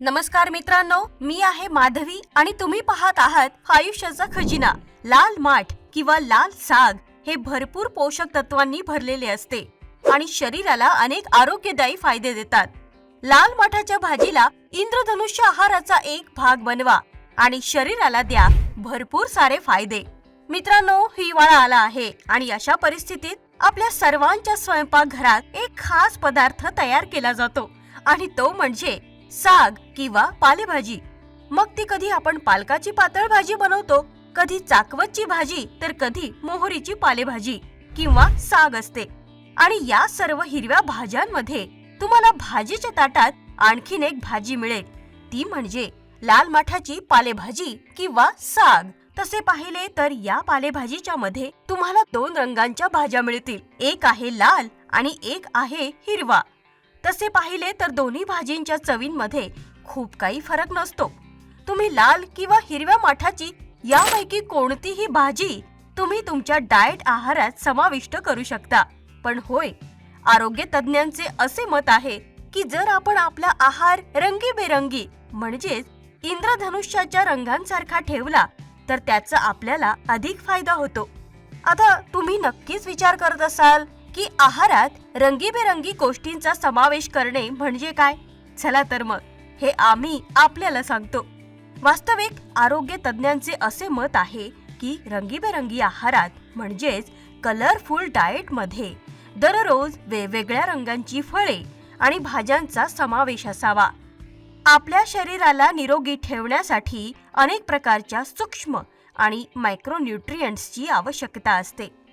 नमस्कार मित्रांनो मी आहे माधवी आणि तुम्ही पाहत आहात आयुष्याचा खजिना. लाल माठ किंवा लाल साग हे भरपूर पोषक तत्वांनी भरलेले असते आणि शरीराला अनेक आरोग्यदायी फायदे देतात. लाल माठाच्या भाजीला इंद्रधनुष्य आहाराचा एक भाग बनवा आणि शरीराला द्या भरपूर सारे फायदे. मित्रांनो हिवाळा आला आहे आणि अशा परिस्थितीत आपल्या सर्वांच्या स्वयंपाकघरात एक खास पदार्थ तयार केला जातो आणि तो म्हणजे साग किंवा पालेभाजी. मग ती कधी आपण पालकाची पातळ भाजी बनवतो कधी चाकवतची भाजी तर कधी मोहरीची पालेभाजी किंवा साग असते. आणि या सर्व हिरव्या भाज्यांमध्ये तुम्हाला भाजीच्या ताटात आणखीन एक भाजी मिळेल. ती म्हणजे लाल माठाची पालेभाजी किंवा साग. तसे पाहिले तर या पालेभाजीच्या मध्ये तुम्हाला दोन रंगांच्या भाज्या मिळतील. एक आहे लाल आणि एक आहे हिरवा. तसे पाहिले तर दोन्ही भाजींच्या चवींमध्ये खूप काही फरक नसतो. तुम्ही लाल किंवा हिरव्या माठाची यापैकी कोणतीही भाजी तुम्ही तुमच्या डाएट आहारात समाविष्ट करू शकता. पण होय आरोग्य तज्ज्ञांचे असे मत आहे की जर आपण आपला आहार रंगीबेरंगी म्हणजेच इंद्रधनुष्याच्या रंगांसारखा ठेवला तर त्याचा आपल्याला अधिक फायदा होतो. आता तुम्ही नक्कीच विचार करत असाल की आहारात रंगीबेरंगी गोष्टींचा समावेश करणे म्हणजे काय? चला तर मग हे आम्ही आपल्याला सांगतो. वास्तविक आरोग्य तज्ज्ञांचे असे मत आहे की रंगीबेरंगी आहारात म्हणजेच कलरफुल डाएटमध्ये दररोज वेगवेगळ्या रंगांची फळे आणि भाज्यांचा समावेश असावा. आपल्या शरीराला निरोगी ठेवण्यासाठी अनेक प्रकारच्या सूक्ष्म आणि मायक्रोन्यूट्रियंट्सची आवश्यकता असते.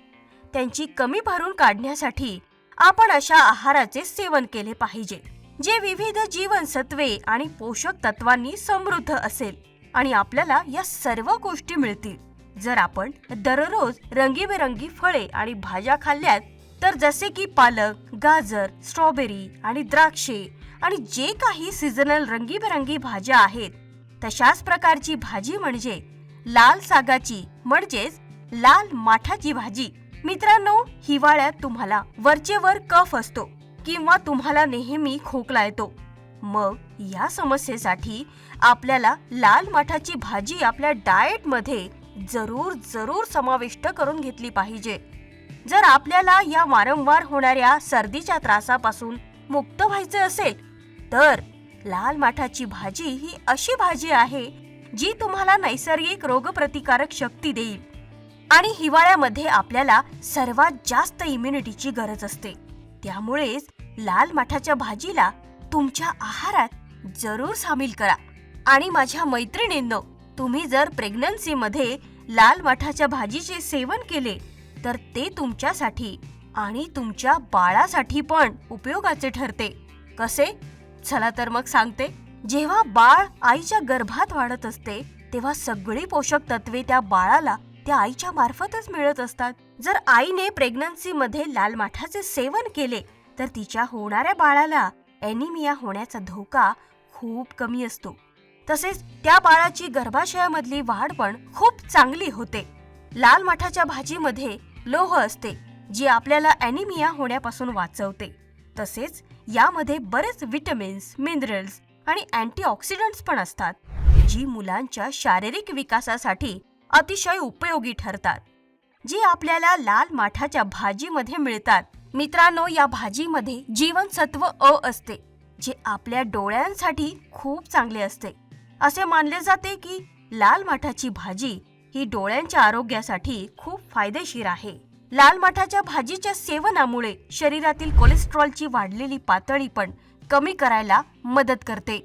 त्यांची कमी भरून काढण्यासाठी आपण अशा आहाराचे सेवन केले पाहिजे जे विविध जीवनसत्वे आणि पोषक तत्वांनी समृद्ध असेल आणि आपल्याला या सर्व गोष्टी मिळतील. जर आपण दररोज रंगीबेरंगी फळे आणि भाज्या खाल्ल्यात तर जसे की पालक गाजर स्ट्रॉबेरी आणि द्राक्षे आणि जे काही सीझनल रंगीबेरंगी भाज्या आहेत तशाच प्रकारची भाजी म्हणजे लाल सागाची म्हणजेच लाल माठाची भाजी. मित्रांनो हिवाळ्यात तुम्हाला वरचेवर कफ असतो किंवा तुम्हाला नेहमी खोकला येतो. मग या समस्येसाठी आपल्याला लाल माठाची भाजी आपल्या डाएटमध्ये जरूर जरूर समाविष्ट करून घेतली पाहिजे. जर आपल्याला या वारंवार होणाऱ्या सर्दीच्या त्रासापासून मुक्त व्हायचे असेल तर लाल माठाची भाजी ही अशी भाजी आहे जी तुम्हाला नैसर्गिक रोगप्रतिकारक शक्ती देईल. आणि हिवाळ्यामध्ये आपल्याला सर्वात जास्त इम्युनिटीची गरज असते. त्यामुळेच लाल माठाच्या भाजीला तुमच्या आहारात जरूर सामील करा. आणि माझ्या मैत्रिणींनो तुम्ही जर प्रेग्नन्सीमध्ये लाल माठाच्या भाजीचे सेवन केले तर ते तुमच्यासाठी आणि तुमच्या बाळासाठी पण उपयोगाचे ठरते. कसे? चला तर मग सांगते. जेव्हा बाळ आईच्या गर्भात वाढत असते तेव्हा सगळी पोषक तत्वे त्या बाळाला त्या आईच्या मार्फतच मिळत असतात. जर आईने प्रेग्नन्सी मध्ये लाल माठाचे सेवन केले तर तिच्या होणाऱ्या बाळाला एनिमिया होण्याचा धोका खूप कमी असतो. तसेच त्या बाळाची गर्भाशयामधली वाढ पण खूप चांगली होते. लाल माठाच्या भाजीमध्ये लोह असते जी आपल्याला ॲनिमिया होण्यापासून वाचवते. तसेच यामध्ये बरेच विटमिन्स मिनरल्स आणि अँटीऑक्सिडंट्स पण असतात जी मुलांच्या शारीरिक विकासासाठी अतिशय उपयोगी ठरतात जी आपल्याला लाल माठाच्या भाजीमध्ये मिळतात. मित्रांनो या भाजीमध्ये जीवनसत्व अ असते जे आपल्या डोळ्यांसाठी खूप चांगले असते. असे मानले जाते की लाल माठाची भाजी ही डोळ्यांच्या आरोग्यासाठी खूप फायदेशीर आहे. लाल माठाच्या भाजीच्या सेवनामुळे शरीरातील कोलेस्ट्रॉलची वाढलेली पातळी पण कमी करायला मदत करते.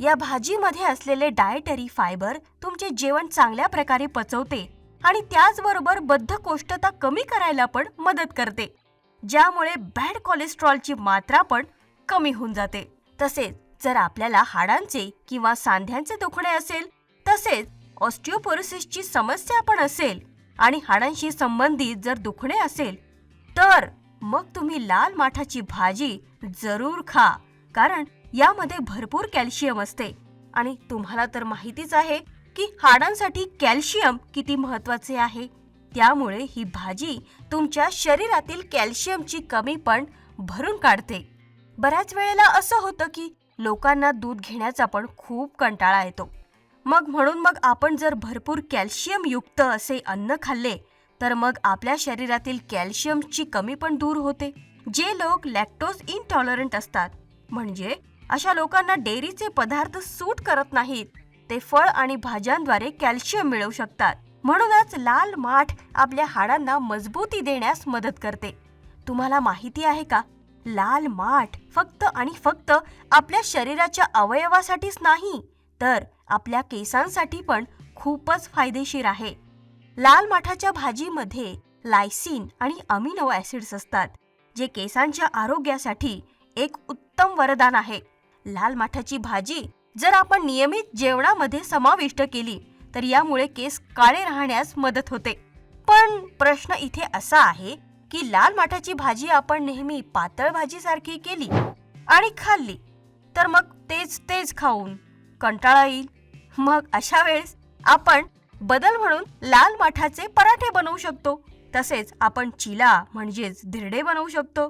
या भाजीमध्ये असलेले डायटरी फायबर तुमचे जेवण चांगल्या प्रकारे पचवते आणि त्याचबरोबर बद्धकोष्ठता कमी करायला पण मदत करते. ज्यामुळे बॅड कोलेस्ट्रॉलची मात्रा पण कमी होऊन जाते. तसेच जर आपल्याला हाडांचे किंवा सांध्यांचे दुखणे असेल तसेच ऑस्टिओपोरोसिसची समस्या पण असेल आणि हाडांशी संबंधित जर दुखणे असेल तर मग तुम्ही लाल माठाची भाजी जरूर खा. कारण यामध्ये भरपूर कॅल्शियम असते. आणि तुम्हाला तर माहितीच आहे की हाडांसाठी कॅल्शियम किती महत्त्वाचे आहे. त्यामुळे ही भाजी तुमच्या शरीरातील कॅल्शियमची कमी पण भरून काढते. बऱ्याच वेळेला असं होतं की लोकांना दूध घेण्याचा पण खूप कंटाळा येतो. मग म्हणून मग आपण जर भरपूर कॅल्शियम युक्त असे अन्न खाल्ले तर मग आपल्या शरीरातील कॅल्शियमची कमी पण दूर होते. जे लोक लॅक्टोज इनटॉलरंट असतात म्हणजे अशा लोकांना डेअरीचे पदार्थ सूट करत नाहीत. ते फळ आणि भाज्यांद्वारे कॅल्शियम मिळवू शकतात. म्हणूनच लाल माठ आपल्या हाडांना मजबूती देण्यास मदत करते. तुम्हाला माहिती आहे का? लाल माठ फक्त आणि फक्त आपल्या शरीराच्या अवयवासाठीच नाही तर आपल्या केसांसाठी पण खूपच फायदेशीर आहे. लाल माठाच्या भाजीमध्ये लायसिन आणि अमिनो ऍसिड्स असतात जे केसांच्या आरोग्यासाठी एक उत्तम वरदान आहे. लाल माठाची भाजी जर आपण नियमित जेवणामध्ये समाविष्ट केली तर यामुळे केस काळे राहण्यास मदत होते. पण प्रश्न इथे असा आहे की लाल माठाची भाजी आपण नेहमी पातळ भाजीसारखी केली आणि खाल्ली तर मग तेच तेच खाऊन कंटाळा येईल. मग अशा वेळेस आपण बदल म्हणून लाल माठाचे पराठे बनवू शकतो. तसेच आपण चिला म्हणजेच धिरडे बनवू शकतो.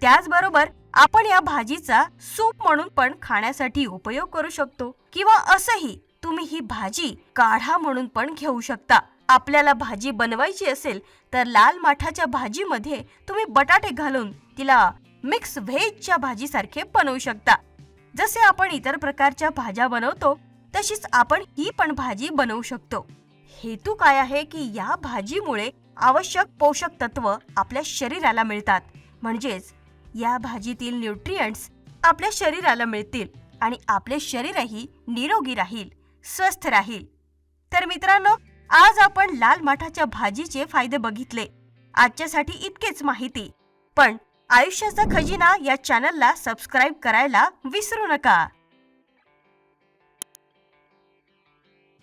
त्याचबरोबर आपण या भाजीचा सूप म्हणून पण खाण्यासाठी उपयोग करू शकतो. किंवा असंही तुम्ही ही भाजी काढा म्हणून पण घेऊ शकता. आपल्याला भाजी बनवायची असेल तर लाल माठाच्या भाजीमध्ये तुम्ही बटाटे घालून तिला मिक्स व्हेजच्या भाजीसारखे बनवू शकता. जसे आपण इतर प्रकारच्या भाज्या बनवतो तशीच आपण ही पण भाजी बनवू शकतो. हेतू काय आहे की या भाजीमुळे आवश्यक पोषक तत्व आपल्या शरीराला मिळतात. म्हणजेच या भाजीतील न्यूट्रियंट्स आपल्या शरीराला मिळतील आणि आपले शरीरही निरोगी राहील स्वस्थ राहील. तर मित्रांनो आज आपण लाल माठाच्या भाजीचे फायदे बघितले. आजच्यासाठी इतकेच माहिती. पण आयुष्याचा खजिना या चॅनलला सबस्क्राईब करायला विसरू नका.